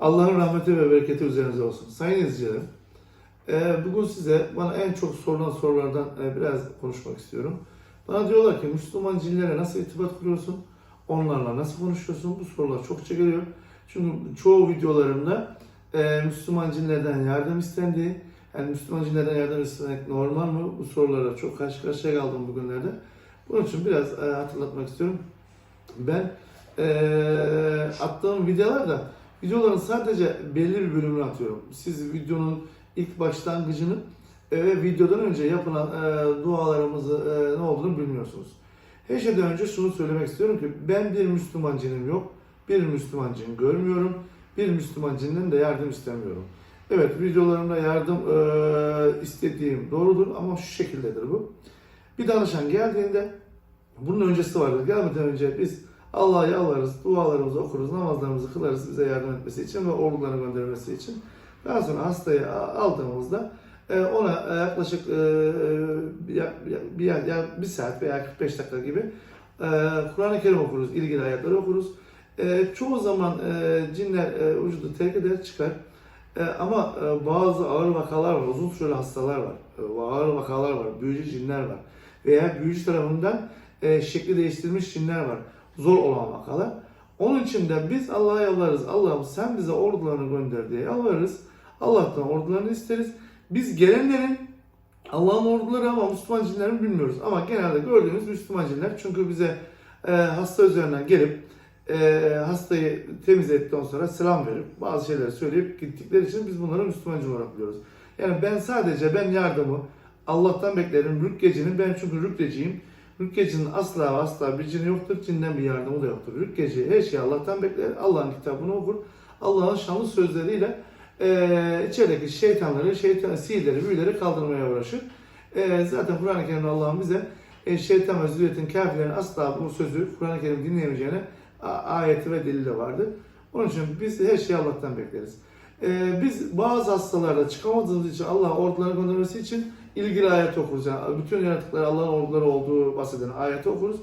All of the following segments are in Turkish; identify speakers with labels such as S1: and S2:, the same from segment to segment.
S1: Allah'ın rahmeti ve bereketi üzerinize olsun. Sayın izleyicilerim, e, bugün size bana en çok sorulan sorulardan e, biraz konuşmak istiyorum. Bana diyorlar ki Müslüman cinlere nasıl irtibat kuruyorsun? Onlarla nasıl konuşuyorsun? Bu sorular çokça geliyor. Çünkü çoğu videolarımda e, Müslüman cinlerden yardım istendiği, yani Müslüman cinlerden yardım istemek normal mı? Bu sorulara çok karşı karşıya kaldım bugünlerde. Bunun için biraz hatırlatmak istiyorum. Ben attığım videolarda videoların sadece belli bir bölümünü atıyorum. Siz videonun ilk başlangıcını e, ve videodan önce yapılan e, dualarımızı e, ne olduğunu bilmiyorsunuz. Her şeyden önce şunu söylemek istiyorum ki ben bir Müslüman cinim yok. Bir Müslüman cin görmüyorum. Bir Müslüman cinden de yardım istemiyorum. Evet videolarımda yardım e, istediğim doğrudur ama şu şekildedir bu. Bir danışan geldiğinde bunun öncesi vardır. Gelmeden önce biz Allah'a yalvarırız, dualarımızı okuruz, namazlarımızı kılarız bize yardım etmesi için ve ordularını göndermesi için. Daha sonra hastayı aldığımızda e, ona yaklaşık e, bir, bir, saat veya 45 dakika gibi e, Kur'an-ı Kerim okuruz, ilgili ayetleri okuruz. Çoğu zaman cinler vücudu terk eder, çıkar. Ama bazı ağır vakalar var, uzun süreli hastalar var, ağır vakalar var, büyücü cinler var veya büyücü tarafından şekli değiştirilmiş cinler var. Zor olan vakalar. Onun için de biz Allah'a yalvarırız. Allah'ım sen bize ordularını gönder diye yalvarırız. Allah'tan ordularını isteriz. Biz gelenlerin Allah'ın orduları ama Müslüman cinlerini bilmiyoruz. Ama genelde gördüğümüz Müslüman cinler. Çünkü bize e, hasta üzerinden gelip e, hastayı temiz ettikten sonra selam verip bazı şeyleri söyleyip gittikleri için biz bunları Müslüman cin olarak biliyoruz. Yani ben sadece ben yardımı Allah'tan beklerim. Rükkecinin ben çünkü rükkeciyim. Rükkecinin asla asla bir cini yoktur. Cinden bir yardımı da yoktur. Rükkeci her şeyi Allah'tan bekler. Allah'ın kitabını okur. Allah'ın şanlı sözleriyle e, içerideki şeytanları, şeytan, sihirleri, büyüleri kaldırmaya uğraşır. E, zaten Kur'an-ı Kerim'de Allah'ın bize e, şeytan ve zürriyetin kafirlerin asla bu sözü Kur'an-ı Kerim dinleyemeyeceğine ayeti ve delili de vardır. Onun için biz her şeyi Allah'tan bekleriz. E, biz bazı hastalarda çıkamadığımız için Allah orduları göndermesi için ilgili ayet okuruz. Yani bütün yaratıkları Allah'ın orduları olduğu bahseden ayeti okuruz.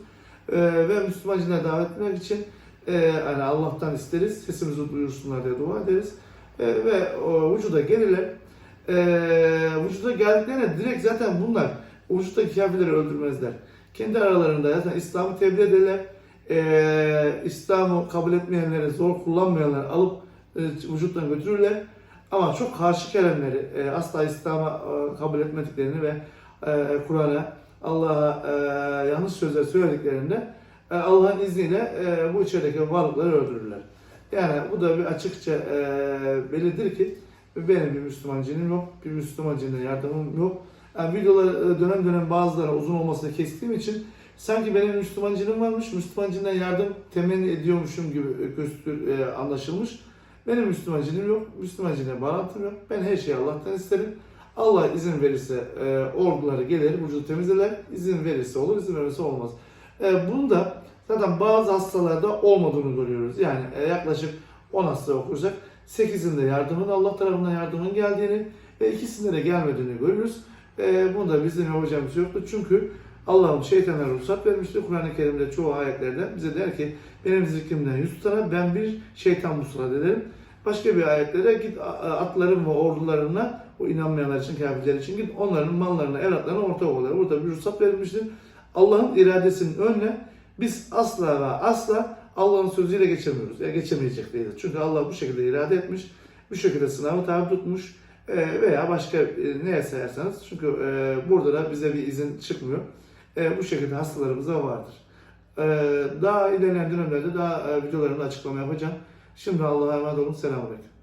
S1: E, ve Müslüman cinleri davet etmek için e, yani Allah'tan isteriz. Sesimizi duyursunlar diye dua ederiz. E, ve o, vücuda gelirler. E, vücuda geldiklerinde direkt zaten bunlar vücuttaki kafirleri öldürmezler. Kendi aralarında zaten İslam'ı tebliğ ederler. E, İslam'ı kabul etmeyenleri, zor kullanmayanları alıp e, vücuttan götürürler. Ama çok karşı kelimleri, e, asla İslam'a e, kabul etmediklerini ve e, Kur'an'a, Allah'a e, yanlış sözler söylediklerinde e, Allah'ın izniyle e, bu içerideki varlıkları öldürürler. Yani bu da bir açıkça e, bellidir ki benim bir Müslüman cinim yok, bir Müslüman cinine yardımım yok. Yani videoları e, dönem dönem bazıları uzun olmasını kestiğim için sanki benim Müslüman cinim varmış, Müslüman cinden yardım temenni ediyormuşum gibi göster, e, anlaşılmış. Benim Müslüman cinim yok, Müslüman cinle bağlantım yok. Ben her şeyi Allah'tan isterim. Allah izin verirse e, orduları gelir, vücudu temizler. İzin verirse olur, izin verirse olmaz. E, bunu da zaten bazı hastalarda olmadığını görüyoruz. Yani e, yaklaşık 10 hasta okursak 8'inde yardımın Allah tarafından yardımın geldiğini ve ikisinde de gelmediğini görürüz. E, bunu da bizim yapacağımız yoktu. Çünkü Allah'ın şeytanlara ruhsat vermiştir. Kur'an-ı Kerim'de çoğu ayetlerde bize der ki benim zikrimden yüz tutana ben bir şeytan musallat ederim. Başka bir ayetlere git atların ve ordularına o inanmayanlar için, kafirler için git onların mallarına, evlatlarına ortak olar. Burada bir ruhsat verilmiştir. Allah'ın iradesinin önüne biz asla ve asla Allah'ın sözüyle geçemiyoruz. Ya geçemeyecek değiliz. Çünkü Allah bu şekilde irade etmiş, bu şekilde sınavı tabi tutmuş e, veya başka e, neye sayarsanız. Çünkü e, burada da bize bir izin çıkmıyor. E, bu şekilde hastalarımız da vardır. E, daha ilerleyen dönemlerde daha e, videolarımda açıklama yapacağım. Şimdi Allah'a emanet olun. Selamun Aleyküm.